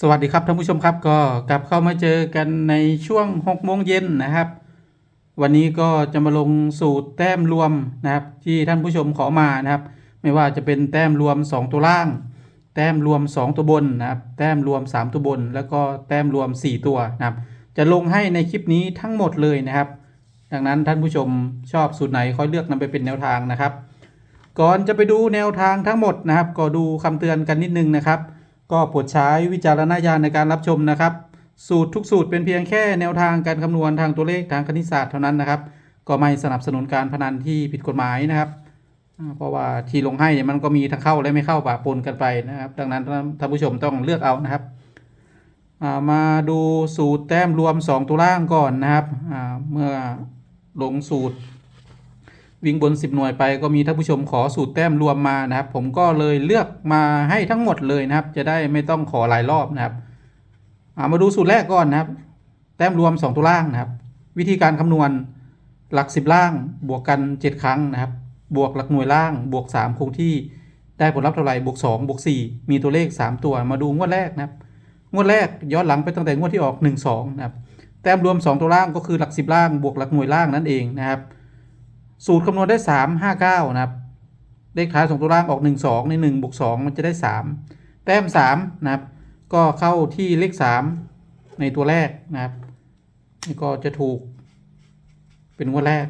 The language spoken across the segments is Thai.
สวัสดีครับท่านผู้ชมครับก็กลับเข้ามาเจอกันในช่วง6โมงเย็นนะครับ วันนี้ก็จะมาลงสูตรแต้มรวมนะครับ ที่ท่านผู้ชมขอมานะครับ ไม่ว่าจะเป็นแต้มรวม 2 ตัวล่าง แต้มรวม 2 ตัวบนนะครับ แต้มรวม 3 ตัวบน แล้วก็แต้มรวม 4 ตัวนะครับ จะลงให้ในคลิปนี้ทั้งหมดเลยนะครับ ดังนั้นท่านผู้ชมชอบสูตรไหนค่อยเลือกนำไปเป็นแนวทางนะครับ ก่อนจะไปดูแนวทางทั้งหมดนะครับ ก็ดูคำเตือนกันนิดนึงนะครับ ก็โปรดใช้วิจารณญาณในการรับชมนะครับ สูตรทุกสูตรเป็นเพียงแค่แนวทางการคำนวณทางตัวเลขทางคณิตศาสตร์เท่านั้นนะครับ ก็ไม่สนับสนุนการพนันที่ผิดกฎหมายนะครับ เพราะว่าที่ลงให้เนี่ยมันก็มีทั้งเข้าและไม่เข้าปะปนกันไปนะครับ ดังนั้นท่านผู้ชมต้องเลือกเอานะครับามาดูสูตรแต้มรวม 2 ตัวล่างก่อนนะครับเมื่อลงสูตร วิ่งบน 10 หน่วยไปก็มีท่านผู้ชมขอสูตรแต้มรวมมานะครับ ผมก็เลยเลือกมาให้ทั้งหมดเลยนะครับ จะได้ไม่ต้องขอหลายรอบนะครับามาดูสูตรแรกก่อนนะครับ แต้มรวม 2 ตัวล่างนะครับ วิธีการคำนวณหลัก 10 ล่าง บวกกัน 7 ครั้งนะครับ บวกหลักหน่วยล่าง บวก 3 คงที่ได้ผลลัพธ์เท่าไหร่บวก 2 บวก 4 มีตัวเลข 3 ตัวมาดูงวดแรกนะครับ งวดแรกย้อนหลังไปตั้งแต่งวดที่ออก 1 2 นะครับ แต้มรวม 2 ตัวล่างก็คือหลัก 10 ล่าง บวกหลักหน่วยล่างนั่นเองนะครับ สูตรคำนวณได้ 3 5 9 นะครับ เลขท้ายสองตัวล่างออก 1 2 ใน1บวก2มันจะได้ 3 แต้ม 3 นะครับ ก็เข้าที่เลข 3 ในตัวแรกนะครับนี่ก็จะถูกเป็นงวดแรก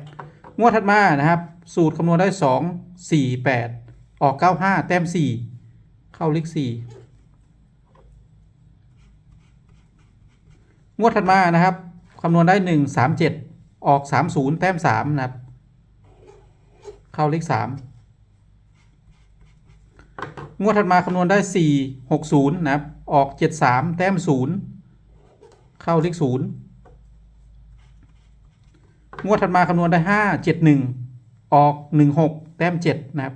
งวดถัดมานะครับ สูตรคำนวณได้ 2 4 8 ออก 95 แต้ม 4 เข้าเลข 4 งวดถัดมานะครับคำนวณได้ 1 3 7 ออก 30 แต้ม 3 นะครับ เข้าเลขสามงวดถัดมาคำนวณได้สี่หกศูนย์นะครับ ออกเจ็ดสามแต้มศูนย์เข้าเลขศูนย์งวดถัดมาคำนวณได้ห้าเจ็ดหนึ่งออกหนึ่งหกแต้มเจ็ดนะครับ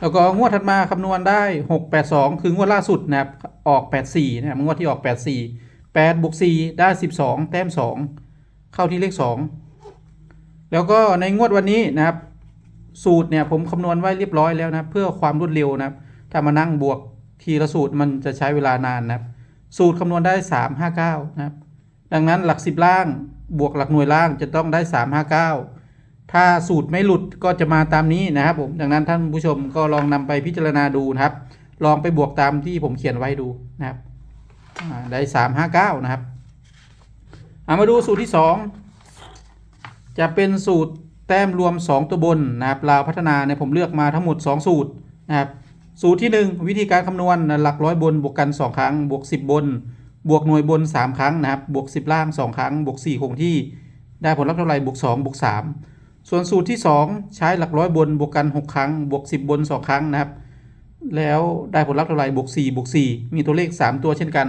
แล้วก็งวดถัดมาคำนวณได้หกแปดสองคืองวดล่าสุดนะครับ ออกแปดสี่นะครับงวดที่ออกแปดสี่แปดบวกสี่ได้สิบสองแต้มสอง เข้าที่เลขสองแล้วก็ในงวดวันนี้นะครับ สูตรเนี่ยผมคำนวณไว้เรียบร้อยแล้วนะเพื่อความรวดเร็วนะครับ ถ้ามานั่งบวกทีละสูตรมันจะใช้เวลานานนะครับ สูตรคำนวณได้สามห้าเก้านะครับ ดังนั้นหลักสิบล่างบวกหลักหน่วยล่างจะต้องได้สามห้าเก้าถ้าสูตรไม่หลุดก็จะมาตามนี้นะครับผมดังนั้นท่านผู้ชมก็ลองนำไปพิจารณาดูนะครับ ลองไปบวกตามที่ผมเขียนไว้ดูนะครับได้สามห้าเก้านะครับ เอามาดูสูตรที่สองจะเป็นสูตรแต้มรวม 2 ตัวบนนะครับลาวพัฒนาเนี่ยผมเลือกมาทั้งหมด 2 สูตรนะครับสูตรที่ 1 วิธีการคำนวณหลักร้อยบนบวกกัน 2 ครั้ง บวก 10 บน บวกหน่วยบน 3 ครั้งนะครับบวก 10 ล่าง 2 ครั้ง บวก 4 คงที่ ได้ผลลัพธ์เท่าไหร่บวก 2 บวก 3 ส่วนสูตรที่ 2 ใช้หลักร้อยบนบวกกัน 6 ครั้ง บวก 10 บน 2 ครั้งนะครับแล้วได้ผลลัพธ์เท่าไหร่บวก4บวก4มีตัวเลข 3 ตัวเช่นกัน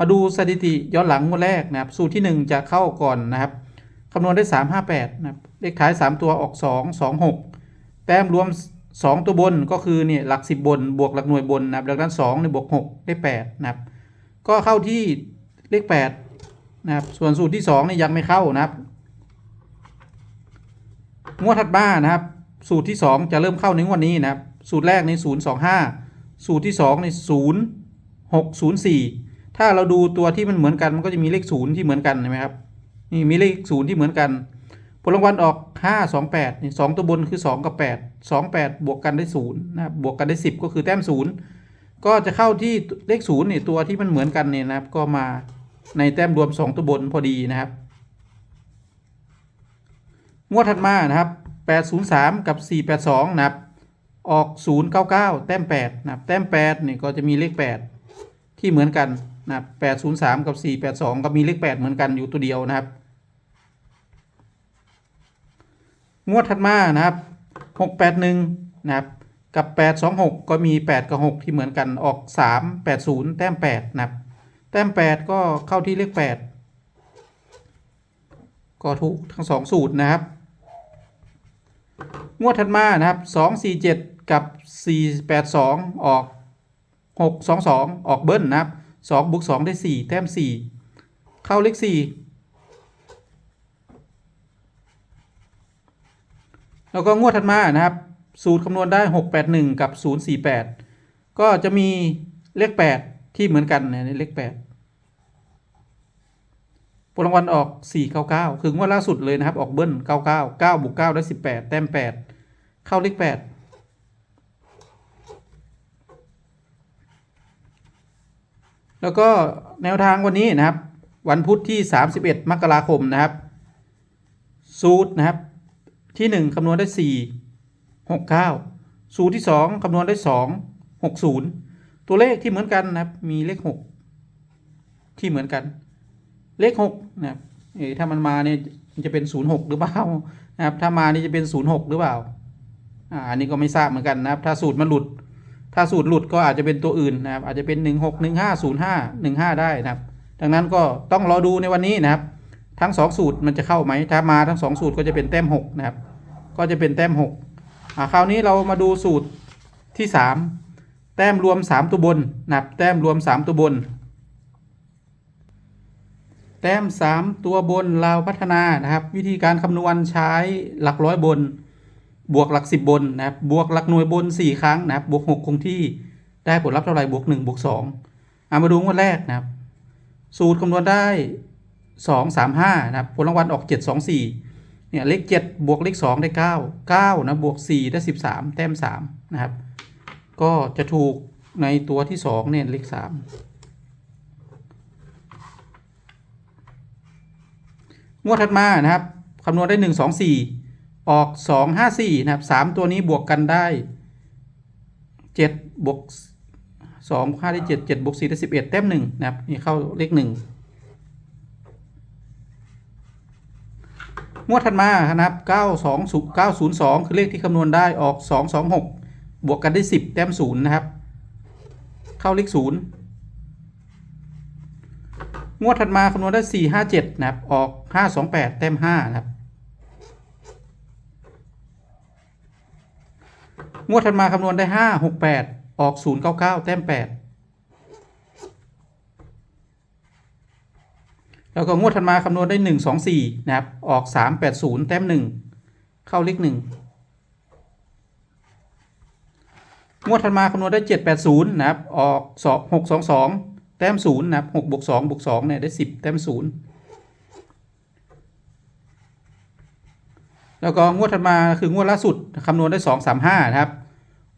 มาดูสถิติย้อนหลังงวดแรกนะครับ สูตรที่ 1 จะเข้าก่อนนะครับคำนวณได้ 3 5 8นะครับเลขท้าย 3 ตัวออก 2 2 6 แต้มรวม 2 ตัวบนก็คือเนี่ยหลัก 10 บน บวกหลักหน่วยบนนะครับดังนั้น2ในบวก6ได้8นะครับ ก็เข้าที่เลข8นะครับ ส่วนสูตรที่2นี่ยังไม่เข้านะครับ งวดถัดมานะครับ สูตรที่ 2 จะเริ่มเข้าในงวดนี้นะครับ สูตรแรกใน0 2 5 สูตรที่2ใน0 6 0 4 ถ้าเราดูตัวที่มันเหมือนกันมันก็จะมีเลข0ที่เหมือนกันเห็นไหมครับนี่มีเลข0ที่เหมือนกัน ผลรางวัลออก 5 2 8นี่2ตัวบนคือ 2 กับ 8 2 8 บวกกันได้0นะครับบวกกันได้ 10 ก็คือแต้ม0ก็จะเข้าที่เลข0นี่ตัวที่มันเหมือนกันเนี่ยนะครับ ก็มาในแต้มรวม 2 ตัวบนพอดีนะครับงวดถัดมานะครับ 803 กับ 482 นะครับ ออก 099 แต้ม 8 นะครับ แต้ม8นี่ก็จะมีเลข 8 ที่เหมือนกัน นะครับ803กับ482ก็มีเลข8เหมือนกันอยู่ตัวเดียวนะครับ งวดถัดมานะครับ681นะครับกับ 826 ก็มี 8 กับ 6 ที่เหมือนกันออก 3 80 แต้ม 8 นะครับ แต้ม 8 ก็เข้าที่เลข 8 ก็ถูกทั้ง 2 สูตรนะครับ งวดถัดมานะครับ 247 กับ 482 ออก 622 ออกเบิ้ลนะครับ 2บวก2ได้ 4 แต้ม 4 เข้าเลข 4 แล้วก็งวดถัดมานะครับ สูตรคำนวณได้ 681 กับ 048 ก็จะมีเลข 8 ที่เหมือนกันในเลข 8ผลรางวัลออก 499 คืองวดล่าสุดเลยนะครับ ออกเบิ้ล99 9บวก9ได้ 18 แต้ม 8 เข้าเลข 8 แล้วก็แนวทางวันนี้นะครับ วันพุธที่ 31 มกราคมนะครับ สูตรนะครับ ที่ 1คำนวณได้ 4 6 9 สูตรที่ 2คำนวณได้ 2 6 0 ตัวเลขที่เหมือนกันนะครับ มีเลข 6 ที่เหมือนกัน เลข6นะครับถ้ามันมาเนี่ยจะเป็น 0 6 หรือเปล่านะครับ ถ้ามานี่จะเป็น 0 6 หรือเปล่าอ่าอันนี้ก็ไม่ทราบเหมือนกันนะครับ ถ้าสูตรมันหลุด ถ้าสูตรหลุดก็อาจจะเป็นตัวอื่นนะครับ อาจจะเป็น 1 6 1 5 0 5 1 5 ได้นะครับ ดังนั้นก็ต้องรอดูในวันนี้นะครับ ทั้ง 2 สูตรมันจะเข้าไหม ถ้ามาทั้ง 2 สูตรก็จะเป็นแต้ม6นะครับ ก็จะเป็นแต้ม6อ่าคราวนี้เรามาดูสูตรที่ 3 แต้มรวม 3 ตัวบนนะครับ แต้มรวม 3 ตัวบน แต้ม 3 ตัวบนเราพัฒนานะครับ วิธีการคำนวณใช้หลักร้อยบน บวกหลัก 10 บนนะครับบวกหลักหน่วยบน 4 ครั้งนะครับบวก 6 คงที่ได้ผลลัพธ์เท่าไหร่บวก 1 บวก2อ่ามาดูงวดแรกนะครับ สูตรคำนวณได้ 2 3 5นะครับผลรางวัลออก 7 2 4เนี่ยเลข 7 บวกเลข 2 ได้ 9 9นะบวก 4 ได้ 13 แต้ม 3 นะครับ ก็จะถูกในตัวที่ 2 เนี่ยเลข 3งวดถัดมานะครับคำนวณได้ 1 2 4 ออก 2 5 4 นะครับ 3 ตัวนี้บวกกันได้ 7 บวก2 5ได้7 7บวก4ได้ 11 แต้ม1นะครับ นี่เข้าเลข 1 งวดถัดมานะครับ 92 902 คือเลขที่คำนวณได้ออก 226 บวกกันได้ 10 แต้ม 0 นะครับ เข้าเลข 0งวดถัดมาคำนวณได้ 4 5 7 นะครับ ออก 5 2 8 แต้ม 5 นะครับ งวดถัดมาคำนวณได้5 6 8ออก0 9 9แต้ม8แล้วก็งวดถัดมาคำนวณได้1 2 4นะครับ ออก3 8 0แต้ม1เข้าเลข1งวดถัดมาคำนวณได้7 8 0นะครับ ออก2 6 2 2แต้ม0นะครับ6บวก2บวก2เนี่ยได้10แต้ม0แล้วก็งวดถัดมาคืองวดล่าสุดคำนวณได้2 3 5นะครับ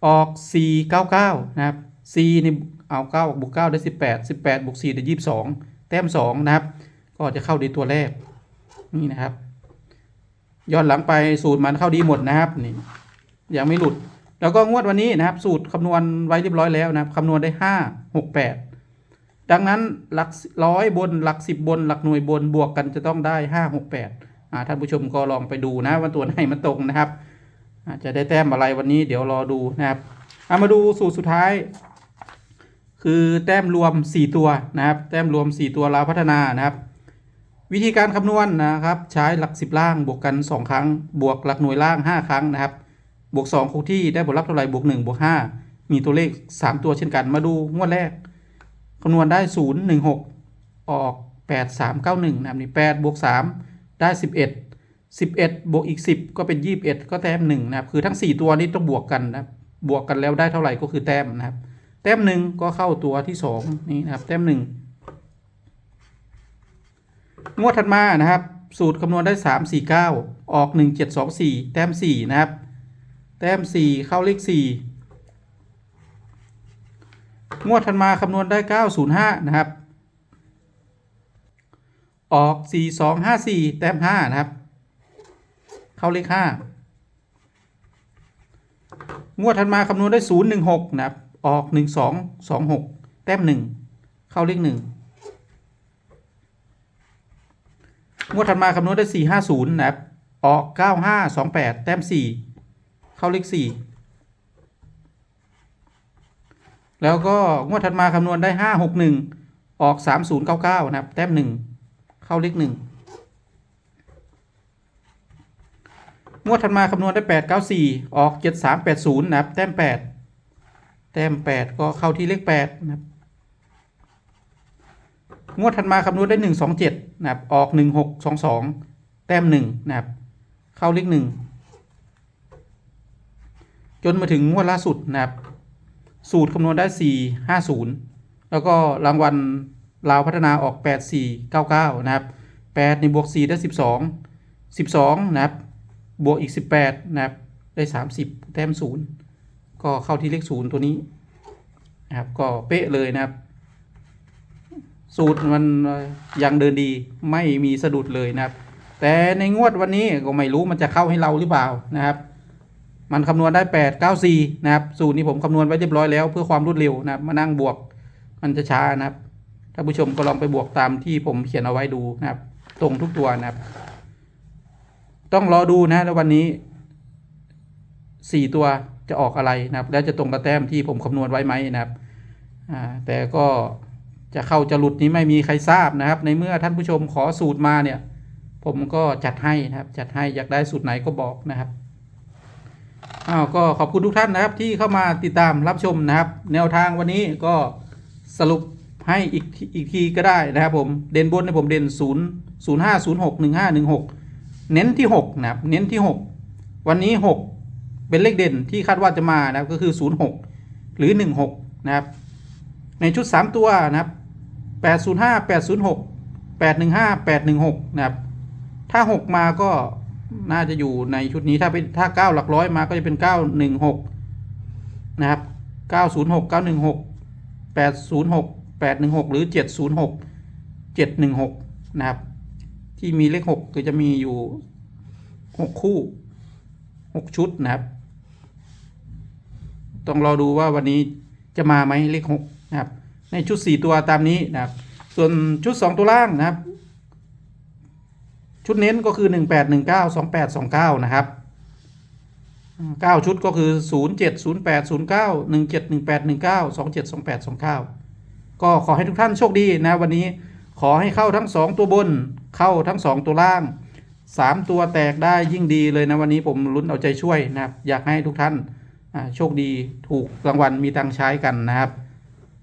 ออก 4 9 9 นะครับ4นี่เอา9บวก9ได้ 18 18บวก4ได้ 22 แต้ม 2 นะครับ ก็จะเข้าดีตัวแรก นี่นะครับย้อนหลังไปสูตรมันเข้าดีหมดนะครับนี่ยังไม่หลุด แล้วก็งวดวันนี้นะครับ สูตรคำนวณไว้เรียบร้อยแล้วนะครับคำนวณได้ 5 6 8 ดังนั้นหลักร้อยบนหลัก 10 บน หลักหน่วยบนบวกกันจะต้องได้ 5 6 8อ่าท่านผู้ชมก็ลองไปดูนะว่าตัวไหนมันตรงนะครับ จะได้แต้มอะไรวันนี้เดี๋ยวรอดูนะครับเอามาดูสูตรสุดท้าย คือแต้มรวม 4 ตัวนะครับ แต้มรวม 4 ตัวเราพัฒนานะครับ วิธีการคำนวณนะครับ ใช้หลัก 10 ล่างบวกกัน 2 ครั้ง บวกหลักหน่วยล่าง 5 ครั้งนะครับ บวก 2คงที่ได้ผลลัพธ์เท่าไหร่บวก 1 บวก 5 มีตัวเลข 3 ตัวเช่นกันมาดูงวดแรกคำนวณได้ 0 1 6 ออก 8 3 9 1นะครับนี่8บวก3ได้ 11 11 บวกอีก 10 ก็เป็น 21 ก็แต้ม1นะครับ คือทั้ง 4 ตัวนี้ต้องบวกกันนะบบวกกันแล้วได้เท่าไหร่ก็คือแต้มนะครับ แต้มหนึ่งก็เข้าตัวที่ 2 นี่นะครับ แต้มหนึ่งงวดถัดมานะครับ สูตรคำนวณได้ 3 4 9 ออก 1 7 2 4 แต้ม 4 นะครับ แต้ม 4 เข้าเลข 4 งวดถัดมาคำนวณได้ 905 นะครับ ออก 4 2 5 4 แต้ม 5 นะครับ เข้าเลข5งวดถัดมาคำนวณได้0 1 6นะครับ ออก1 2 2 6แต้ม1เข้าเลข1งงวดถัดมาคำนวณได้4 5 0นะครับ ออก9 5 2 8แต้ม4เข้าเลข4แล้วก็งวดถัดมาคำนวณได้5 6 1ออก3 0 9 9นะครับ แต้ม1เข้าเลข1ง งวดถัดมาคำนวณได้ 8 9 4 ออก 7 3 8 0 นะครับ แต้ม 8 แต้ม 8 ก็เข้าที่เลข8นะครับ งวดถัดมาคำนวณได้ 1 2 7 นะครับ ออก 1 6 2 2 แต้ม 1 นะครับ เข้าเลข 1 จนมาถึงงวดล่าสุดนะครับ สูตรคำนวณได้ 4 5 0 แล้วก็รางวัลลาวพัฒนาออก 8 4 9 9 นะครับ 8 ในบวก 4 ได้ 12 12 นะครับ บวกอีก 18 นะครับ ได้ 30 แต้มศูนย์ก็เข้าที่เลขศูนย์ตัวนี้นะครับ ก็เป๊ะเลยนะครับ สูตรมันยังเดินดีไม่มีสะดุดเลยนะครับ แต่ในงวดวันนี้ก็ไม่รู้มันจะเข้าให้เราหรือเปล่านะครับ มันคำนวณได้ 8 9 4 นะครับ สูตรนี้ผมคำนวณไว้เรียบร้อยแล้วเพื่อความรวดเร็วนะครับ มานั่งบวกมันจะช้านะครับถ้าผู้ชมก็ลองไปบวกตามที่ผมเขียนเอาไว้ดูนะครับ ตรงทุกตัวนะครับ ต้องรอดูนะแล้ววันนี้ 4 ตัวจะออกอะไรนะครับ แล้วจะตรงกับแต้มที่ผมคำนวณไว้ไหมนะครับแต่ก็จะเข้าจะหลุดนี้ไม่มีใครทราบนะครับ ในเมื่อท่านผู้ชมขอสูตรมาเนี่ย ผมก็จัดให้นะครับ จัดให้อยากได้สูตรไหนก็บอกนะครับอ้าวก็ขอบคุณทุกท่านนะครับที่เข้ามาติดตามรับชมนะครับ แนวทางวันนี้ก็สรุปให้อีกอีกทีก็ได้นะครับผมเด่นบนในผมเด่น 0 0 5 0 6 1 5 1 6 เน้นที่6นะครับเน้นที่ 6 วันนี้ 6 เป็นเลขเด่นที่คาดว่าจะมานะครับก็คือ 0 6 หรือ 1 6 นะครับ ในชุด 3 ตัวนะครับ 805 806 815 816 นะครับ ถ้า 6 มาก็น่าจะอยู่ในชุดนี้ถ้าเป็นถ้า 9 หลักร้อยมาก็จะเป็น 916 นะครับ 906 916 806 816 หรือ 706 716 นะครับ ที่มีเลขหกคือจะมีอยู่หกคู่หกชุดนะครับ ต้องรอดูว่าวันนี้จะมาไหมเลขหกนะครับ ในชุดสี่ตัวตามนี้นะครับ ส่วนชุดสองตัวล่างนะครับ ชุดเน้นก็คือหนึ่งแปดหนึ่งเก้าสองแปดสองเก้านะครับเก้าชุดก็คือศูนย์เจ็ดศูนย์แปดศูนย์เก้าหนึ่งเจ็ดหนึ่งแปดหนึ่งเก้าสองเจ็ดสองแปดสองเก้าก็ขอให้ทุกท่านโชคดีนะวันนี้ขอให้เข้าทั้งสองตัวบน เข้าทั้ง 2 ตัวล่าง 3 ตัวแตกได้ยิ่งดีเลยนะวันนี้ผมลุ้นเอาใจช่วยนะครับอยากให้ทุกท่านโชคดีถูกรางวัลมีตังใช้กันนะครับ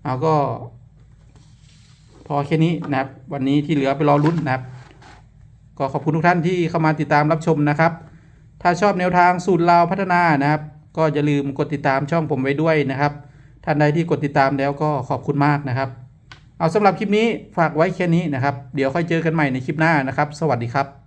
เอาก็ พอแค่นี้นะครับ วันนี้ที่เหลือไปรอลุ้นนะครับ ก็ขอบคุณทุกท่านที่เข้ามาติดตามรับชมนะครับ ถ้าชอบแนวทางสูตรลาวพัฒนานะครับ ก็อย่าลืมกดติดตามช่องผมไว้ด้วยนะครับ ท่านใดที่กดติดตามแล้วก็ขอบคุณมากนะครับ เอาสำหรับคลิปนี้ฝากไว้แค่นี้นะครับ เดี๋ยวค่อยเจอกันใหม่ในคลิปหน้านะครับ สวัสดีครับ